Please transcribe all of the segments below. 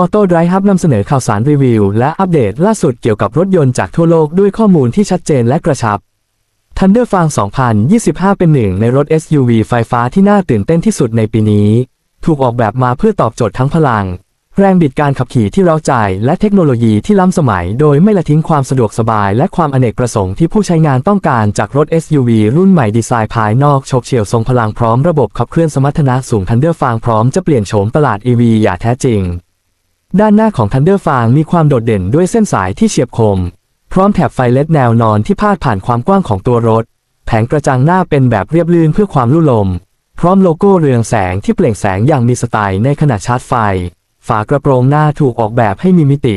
Auto Drive Hub นำเสนอข่าวสารรีวิว และอัปเดตล่าสุดเกี่ยวกับรถยนต์จากทั่วโลกด้วยข้อมูลที่ชัดเจนและกระชับ Thunder Fang 2025 เป็นหนึ่งในรถ SUV ไฟฟ้าที่น่าตื่นเต้นที่สุดในปีนี้ ถูกออกแบบมาเพื่อตอบโจทย์ทั้งพลัง แรงบิดการขับขี่ที่เร้าใจ และเทคโนโลยีที่ล้ำสมัย โดยไม่ละทิ้งความสะดวกสบาย และความอเนกประสงค์ที่ผู้ใช้งานต้องการจากรถ SUV รุ่นใหม่ดีไซน์ภายนอกโฉบเฉี่ยวทรงพลังพร้อมระบบขับเคลื่อนสมรรถนะสูง Thunder Fang พร้อมจะเปลี่ยนโฉมตลาด EV อย่างแท้จริง ด้านหน้าของ Thunder Fang มีความโดดเด่นด้วยเส้นสายที่เฉียบคม พร้อมแถบไฟเลดแนวนอนที่พาดผ่านความกว้างของตัวรถ แผงกระจังหน้าเป็นแบบเรียบลื่นเพื่อความลู่ลม พร้อมโลโก้เรืองแสงที่เปล่งแสงอย่างมีสไตล์ในขณะชาร์จไฟ ฝากระโปรงหน้าถูกออกแบบให้มีมิติ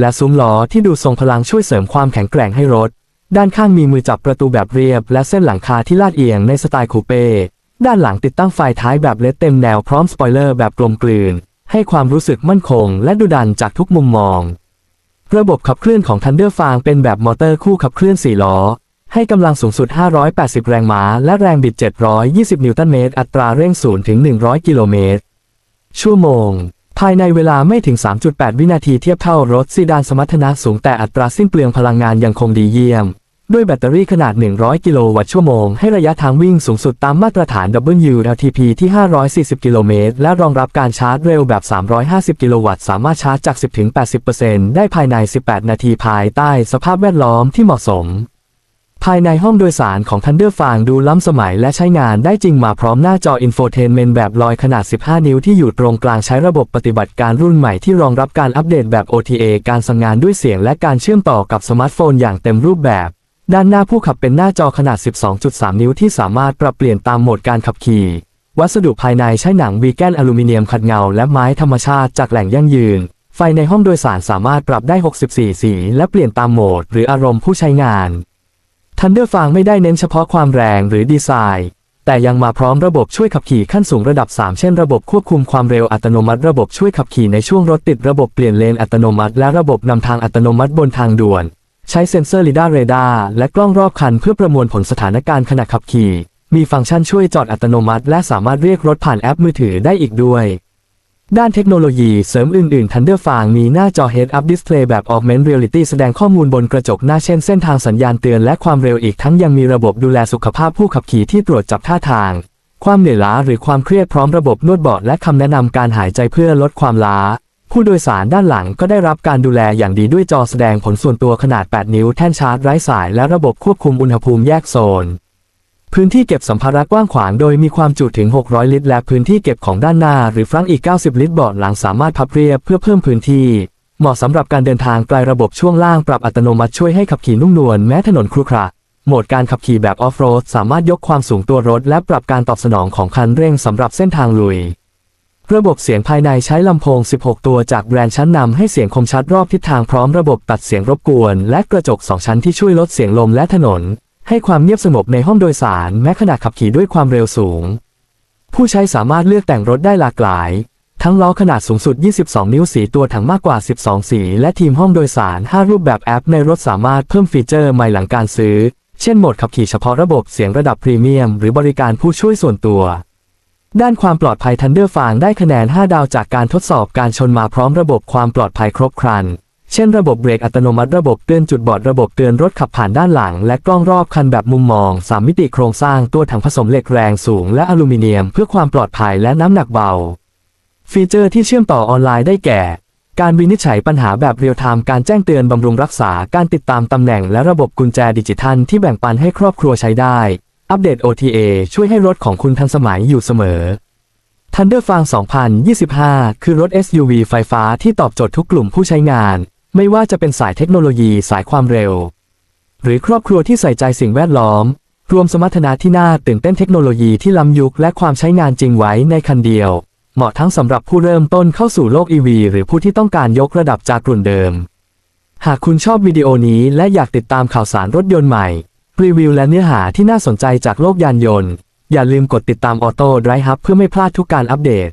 และซุ้มล้อที่ดูทรงพลังช่วยเสริมความแข็งแกร่งให้รถ ด้านข้างมีมือจับประตูแบบเรียบ และเส้นหลังคาที่ลาดเอียงในสไตล์คูเป้ด้านหลังติดตั้งไฟท้ายแบบเลดเต็มแนวพร้อมสปอยเลอร์แบบกลมกลืน ให้ความรู้สึกมั่นคงและดุดันจากทุกมุมมอง ระบบขับเคลื่อนของ Thunder Fang เป็นแบบมอเตอร์คู่ขับเคลื่อน 4 ล้อ ให้กำลังสูงสุด 580 แรงม้า และแรงบิด 720 นิวตันเมตร อัตราเร่ง 0 ถึง 100 กิโลเมตร ชั่วโมง ภายในเวลาไม่ถึง 3.8 วินาทีเทียบเท่ารถซีดานสมรรถนะสูงแต่อัตราสิ้นเปลืองพลังงานยังคงดีเยี่ยม ด้วยแบตเตอรี่ขนาด 100 กิโลวัตต์ชั่วโมง ให้ระยะทางวิ่งสูงสุดตามมาตรฐาน WLTP ที่ 540 กิโลเมตร และรองรับการชาร์จเร็วแบบ 350 กิโลวัตต์ สามารถชาร์จจาก 10-80%ได้ภายใน 18 นาทีภายใต้สภาพแวดล้อมที่เหมาะสม ภายในห้องโดยสารของ Thunder Fang ดูล้ำสมัยและใช้งานได้จริงมาพร้อมหน้าจออินโฟเทนเมนต์แบบลอยขนาด 15 นิ้วที่อยู่ตรงกลางใช้ระบบปฏิบัติการรุ่นใหม่ที่รองรับการอัปเดตแบบ OTA การสั่งงานด้วยเสียงและการเชื่อมต่อกับสมาร์ทโฟนอย่างเต็มรูปแบบ ด้านหน้าผู้ขับเป็นหน้าจอขนาด 12.3 นิ้วที่สามารถปรับเปลี่ยนตามโหมดการขับขี่ วัสดุภายในใช้หนังวีแกนอลูมิเนียมขัดเงา และไม้ธรรมชาติจากแหล่งยั่งยืน ไฟในห้องโดยสารสามารถปรับได้ 64 สี และเปลี่ยนตามโหมด หรืออารมณ์ผู้ใช้งาน Thunder Fang ไม่ได้เน้นเฉพาะความแรงหรือดีไซน์ แต่ยังมาพร้อมระบบช่วยขับขี่ขั้นสูงระดับ 3 เช่นระบบควบคุมความเร็วอัตโนมัติระบบช่วยขับขี่ในช่วงรถติดระบบเปลี่ยนเลนอัตโนมัติ และระบบนำทางอัตโนมัติบนทางด่วน ใช้เซ็นเซอร์ลิดาร์เรดาร์และกล้องรอบคันเพื่อประมวลผลสถานการณ์ขณะขับขี่ มีฟังก์ชันช่วยจอดอัตโนมัติ และสามารถเรียกรถผ่านแอปมือถือได้อีกด้วย ด้านเทคโนโลยีเสริมอื่น ๆ Thunder Fang มีหน้าจอ Head-Up Display แบบ Augmented Reality แสดงข้อมูลบนกระจกหน้าเช่นเส้นทางสัญญาณเตือนและความเร็วอีกทั้งยังมีระบบดูแลสุขภาพผู้ขับขี่ที่ตรวจจับท่าทาง ความเหนื่อยล้าหรือความเครียดพร้อมระบบนวดเบาะและคำแนะนำการหายใจเพื่อลดความล้า ผู้โดยสารด้านหลังก็ได้รับการดูแลอย่างดีด้วยจอแสดงผลส่วนตัวขนาด 8 นิ้วแท่นชาร์จไร้สายและระบบควบคุมอุณหภูมิแยกโซน พื้นที่เก็บสัมภาระกว้างขวางโดยมีความจุถึง 600 ลิตร และพื้นที่เก็บของด้านหน้าหรือฟรังอีก 90 ลิตรเบาะหลังสามารถพับเรียบเพื่อเพิ่มพื้นที่ เหมาะสำหรับการเดินทางไกลระบบช่วงล่างปรับอัตโนมัติช่วยให้ขับขี่นุ่มนวลแม้ถนนครุขระโหมดการขับขี่แบบออฟโรดสามารถยกความสูงตัวรถ และปรับการตอบสนองของคันเร่งสำหรับเส้นทางลุย ระบบเสียงภายในใช้ลำโพง 16 ตัวจากแบรนด์ชั้นนำให้เสียงคมชัดรอบทิศทางพร้อมระบบตัดเสียงรบกวน และกระจก 2 ชั้นที่ช่วยลดเสียงลมและถนน ให้ความเงียบสงบในห้องโดยสาร แม้ขณะขับขี่ด้วยความเร็วสูง ผู้ใช้สามารถเลือกแต่งรถได้หลากหลาย ทั้งล้อขนาดสูงสุด 22 นิ้วสีตัวถังมากกว่า 12 สี และทีมห้องโดยสาร 5 รูปแบบแอป ในรถสามารถเพิ่มฟีเจอร์ใหม่หลังการซื้อ เช่นโหมดขับขี่เฉพาะระบบเสียงระดับพรีเมียม หรือบริการผู้ช่วยส่วนตัว ด้านความปลอดภัย Thunder Fang ได้คะแนน 5 ดาวจากการทดสอบการชนมาพร้อมระบบความปลอดภัยครบครัน เช่นระบบเบรกอัตโนมัติระบบเตือนจุดบอดระบบเตือนรถขับผ่านด้านหลัง และกล้องรอบคันแบบมุมมอง 3 มิติโครงสร้างตัวถังผสมเหล็กแรงสูงและอลูมิเนียม เพื่อความปลอดภัยและน้ำหนักเบา ฟีเจอร์ที่เชื่อมต่อออนไลน์ได้แก่ การวินิจฉัยปัญหาแบบเรียลไทม์การแจ้งเตือนบำรุงรักษาการติดตามตำแหน่งและระบบกุญแจดิจิทัลที่แบ่งปันให้ครอบครัวใช้ได้ อัปเดต OTA ช่วยให้รถของคุณทันสมัยอยู่เสมอ Thunder Fang 2025 คือรถ SUV ไฟฟ้าที่ตอบโจทย์ทุกกลุ่มผู้ใช้งาน ไม่ว่าจะเป็นสายเทคโนโลยีสายความเร็ว หรือครอบครัวที่ใส่ใจสิ่งแวดล้อม รวมสมรรถนะที่น่าตื่นเต้นเทคโนโลยีที่ล้ำยุคและความใช้งานจริงไว้ในคันเดียว เหมาะทั้งสำหรับผู้เริ่มต้นเข้าสู่โลก EV หรือผู้ที่ต้องการยกระดับจากรุ่นเดิม หากคุณชอบวิดีโอนี้และอยากติดตามข่าวสารรถยนต์ใหม่ รีวิวและเนื้อหาที่น่าสนใจจากโลกยานยนต์ อย่าลืมกดติดตามออโต้ไดรฟ์ฮับเพื่อไม่พลาดทุกการอัปเดต